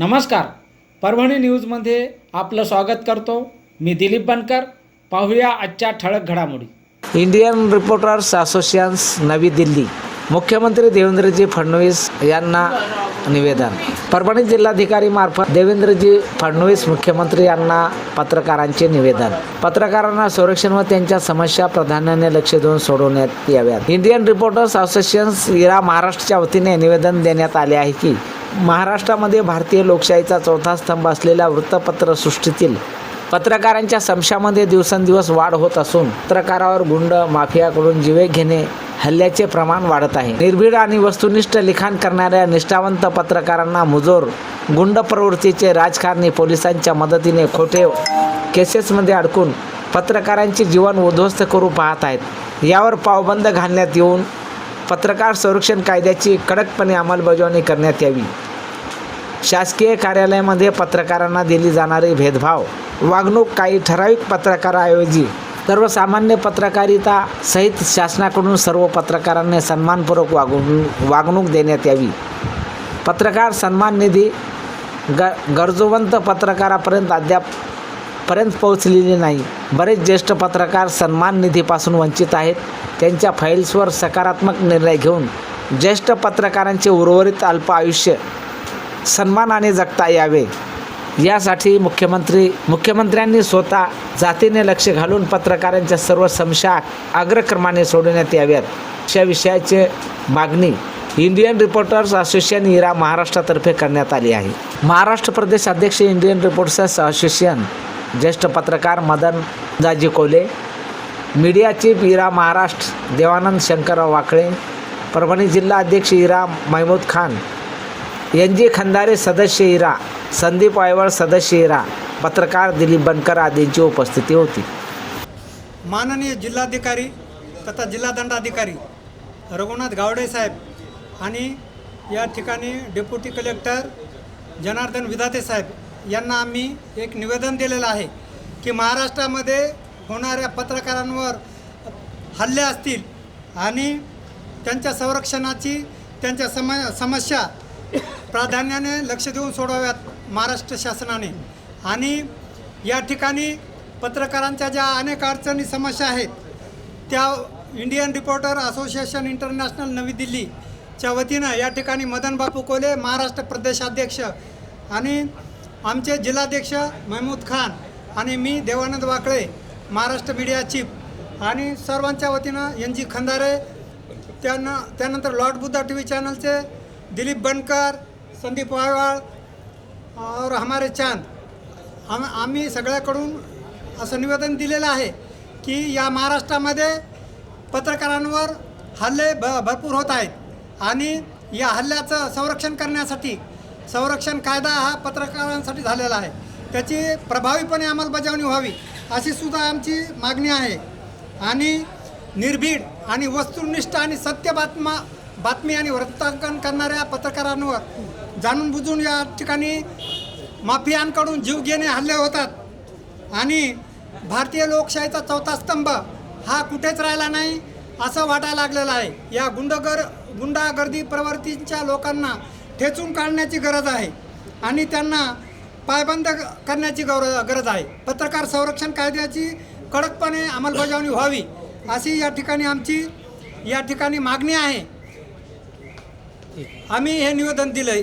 नमस्कार. परभणी न्यूजमध्ये आपलं स्वागत करतो. मी दिलीप बनकर. पाहूया आजच्या ठळक घडामोडी. इंडियन रिपोर्टर्स असोसिएशन्स नवी दिल्ली. मुख्यमंत्री देवेंद्रजी फडणवीस यांना निवेदन. परभणी जिल्हाधिकारी मार्फत देवेंद्रजी फडणवीस मुख्यमंत्री यांना पत्रकारांचे निवेदन. पत्रकारांना संरक्षण व त्यांच्या समस्या प्राधान्याने लक्ष देऊन सोडवण्यात याव्यात. इंडियन रिपोर्टर्स असोसिएशन इरा महाराष्ट्रच्या वतीने निवेदन देण्यात आले आहे की महाराष्ट्रामध्ये भारतीय लोकशाहीचा चौथा स्तंभ असलेल्या वृत्तपत्र सृष्टीतील पत्रकारांच्या समस्यामध्ये दिवसेंदिवस वाढ होत असून पत्रकारावर गुंड माफियाकडून जीवे घेणे हल्ल्याचे प्रमाण वाढत आहे. निर्भीड आणि वस्तुनिष्ठ लिखाण करणाऱ्या निष्ठावंत पत्रकारांना मुजोर गुंड प्रवृत्तीचे राजकारणी पोलिसांच्या मदतीने खोटे केसेसमध्ये अडकून पत्रकारांचे जीवन उद्ध्वस्त करू पाहत आहेत. यावर पावबंद घालण्यात येऊन पत्रकार संरक्षण कायद्याची कडकपणे अंमलबजावणी करण्यात यावी. शासकीय कार्यालयामध्ये पत्रकारांना दिली जाणारी भेदभाव वागणूक काही ठराविक पत्रकाराऐवजी सर्वसामान्य पत्रकारिता सहित शासनाकडून सर्व पत्रकारांना सन्मानपूर्वक वागून वागणूक देण्यात यावी. पत्रकार सन्मान निधी ग गरजोवंत पत्रकारापर्यंत अद्याप पर्यंत पोहोचलेली नाही. बरेच ज्येष्ठ पत्रकार सन्मान निधीपासून वंचित आहेत. त्यांच्या फाईल्सवर सकारात्मक निर्णय घेऊन ज्येष्ठ पत्रकारांचे उर्वरित अल्प आयुष्य सन्मानाने जगता यावे. यासाठी मुख्यमंत्री मुख्यमंत्र्यांनी स्वतः जातीने लक्ष घालून पत्रकारांच्या सर्व समस्या अग्रक्रमाने सोडवण्यात याव्यात. अशा विषयाचे मागणी इंडियन रिपोर्टर्स असोसिएशन इरा महाराष्ट्रातर्फे करण्यात आली आहे. महाराष्ट्र प्रदेश अध्यक्ष इंडियन रिपोर्टर्स असोसिएशन ज्येष्ठ पत्रकार Madan Daji Kole media chief IRA Maharashtra Devanand Shankarrao Wakle Parbhani जिल्हा अध्यक्ष IRA Mahmood Khan N G Khandare सदस्य इरा संदीप आयवळ सदस्य इरा पत्रकार दिलीप बनकर आदींची उपस्थिती होती. माननीय जिल्हाधिकारी तथा जिल्हादंडाधिकारी रघुनाथ गावडे साहेब आणि या ठिकाणी डेप्युटी कलेक्टर जनार्दन विधाते साहेब यांना आम्ही एक निवेदन दिलेलं आहे की महाराष्ट्रामध्ये होणाऱ्या पत्रकारांवर हल्ले असतील आणि त्यांच्या संरक्षणाची त्यांच्या सम समस्या प्राधान्याने लक्ष देऊन सोडवाव्यात महाराष्ट्र शासनाने. आणि या ठिकाणी पत्रकारांच्या ज्या अनेक अडचणी समस्या आहेत त्या इंडियन रिपोर्टर असोसिएशन इंटरनॅशनल नवी दिल्लीच्या वतीनं या ठिकाणी मदन बापू कोले महाराष्ट्र प्रदेशाध्यक्ष आणि आमचे जिल्हाध्यक्ष महमूद खान आणि मी देवानंद वाकळे महाराष्ट्र मीडिया चीफ आणि सर्वांच्या वतीनं एन जी खंदारे त्यानं त्यानंतर लॉर्ड बुद्धा टी व्ही चॅनलचे दिलीप बनकर संदीप वायवाळ और हमारे चांद. आम आम्ही सगळ्याकडून असं निवेदन दिलेलं आहे की या महाराष्ट्रामध्ये पत्रकारांवर हल्ले भ भरपूर होत आहेत आणि या हल्ल्याचं संरक्षण करण्यासाठी संरक्षण कायदा हा पत्रकारांसाठी झालेला आहे. त्याची प्रभावीपणे अंमलबजावणी व्हावी अशी सुद्धा आमची मागणी आहे. आणि निर्भीड आणि वस्तुनिष्ठ आणि सत्य बातमा बातमी आणि वृत्तांकन करणाऱ्या पत्रकारांवर जाणून बुजून या ठिकाणी माफियांकडून जीवघेणे हल्ले होतात. आणि भारतीय लोकशाहीचा चौथा स्तंभ हा कुठेच राहिला नाही असं वाटायला लागलेलं आहे. या गुंडगर गुंडागर्दी प्रवृत्तींच्या लोकांना ठेचून काढण्याची गरज आहे आणि त्यांना पायबंद करण्याची गौर गरज आहे. पत्रकार संरक्षण कायद्याची कडकपणे अंमलबजावणी व्हावी अशी या ठिकाणी आमची या ठिकाणी मागणी आहे. आम्ही हे निवेदन दिलं आहे